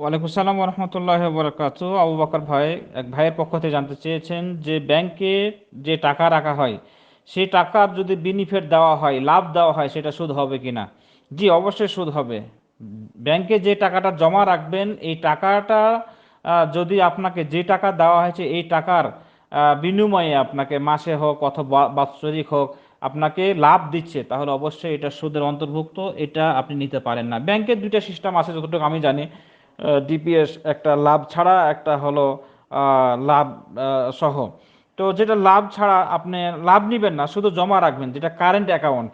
ওয়ালাইকুম সালাম রহমতুল্লাহ বরকাত আবু বকর ভাই, এক ভাইয়ের পক্ষ থেকে জানতে চেয়েছেন যে ব্যাংকে যে টাকা রাখা হয় সেই টাকার যদি বেনিফিট দেওয়া হয়, লাভ দেওয়া হয়, সেটা সুদ হবে কি না জি, অবশ্যই সুদ হবে। ব্যাংকে যে টাকাটা জমা রাখবেন, এই টাকাটা যদি আপনাকে যে টাকা দেওয়া হয়েছে, এই টাকার বিনিময়ে আপনাকে মাসে হোক অথবা বাৎসরিক হোক আপনাকে লাভ দিচ্ছে, তাহলে অবশ্যই এটা সুদের অন্তর্ভুক্ত, এটা আপনি নিতে পারেন না। ব্যাংকের দুইটা সিস্টেম আছে, যতটুকু আমি জানি। ডিপিএস একটা লাভ ছাড়া, একটা হলো লাভ সহ। তো যেটা লাভ ছাড়া আপনি লাভ নিবেন না, শুধু জমা রাখবেন, যেটা কারেন্ট অ্যাকাউন্ট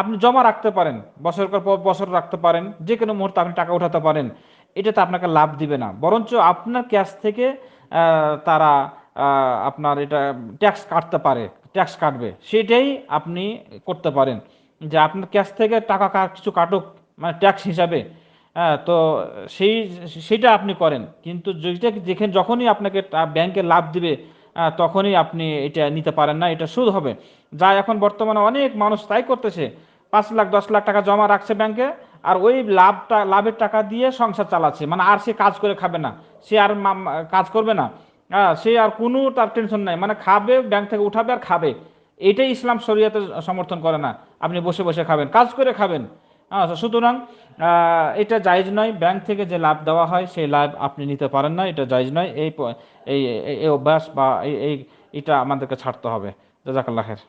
আপনি জমা রাখতে পারেন বছর পর বছর রাখতে পারেন যে কোনো মুহূর্তে আপনি টাকা উঠাতে পারেন, এটাতে আপনাকে লাভ দিবে না। বরঞ্চ আপনার ক্যাশ থেকে তারা আপনার এটা ট্যাক্স কাটতে পারে ট্যাক্স কাটবে। সেটাই আপনি করতে পারেন। যে আপনার ক্যাশ থেকে টাকা কিছু কাটুক মানে ট্যাক্স হিসাবে হ্যাঁ তো সেই, সেটা আপনি করেন। কিন্তু যেখানে, যখনই আপনাকে ব্যাংকে লাভ দিবে তখনই আপনি এটা নিতে পারেন না, এটা সুদ হবে। যা এখন বর্তমানে অনেক মানুষ তাই করতেছে। পাঁচ লাখ, দশ লাখ টাকা জমা রাখছে ব্যাংকে, আর ওই লাভটা, লাভের টাকা দিয়ে সংসার চালাচ্ছে। মানে আর সে কাজ করে খাবে না। সে আর কাজ করবে না। হ্যাঁ সে আর কোনো তার টেনশন নাই। মানে খাবে, ব্যাংক থেকে উঠাবে আর খাবে। এটাই ইসলাম শরীয়তে সমর্থন করে না। আপনি বসে বসে খাবেন, কাজ করে খাবেন। তো সুতরাং এটা জায়জ নয়। ব্যাংক থেকে যে লাভ দেওয়া হয়, সেই লাভ আপনি নিতে পারেন না। এটা জায়জ নয়। এই এই অভ্যাস বা এই এটা আমাদেরকে ছাড়তে হবে। জাজাকাল্লাহ খের